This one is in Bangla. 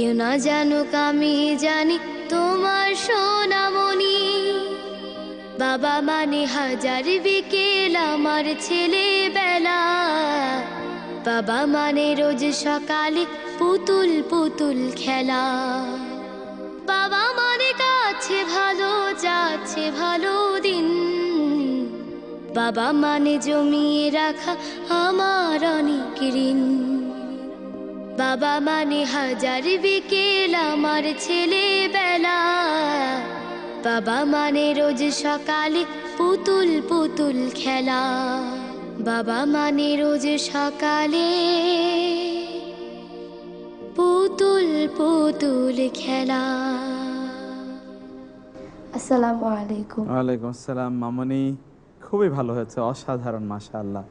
কেউ না জানুক, আমি জানি তোমার সোনামণি। বাবা মানে হাজার বিকেল আমার ছেলেবেলা। বাবা মানে রোজ সকালে পুতুল পুতুল খেলা। বাবা মানে কাছে ভালো যাচ্ছে ভালো দিন। বাবা মানে জমিয়ে রাখা আমার অনেক ঋণ। বাবা মানে হাজার বিকেল আমার ছেলেবেলা। বাবা মানে রোজ সকালে পুতুল পুতুল খেলা। বাবা মানে রোজ সকালে পুতুল পুতুল খেলা। আসসালামু আলাইকুম। ওয়ালাইকুম আসসালাম মামনি। খুবই ভালো হয়েছে অসাধারণ মাশাআল্লাহ।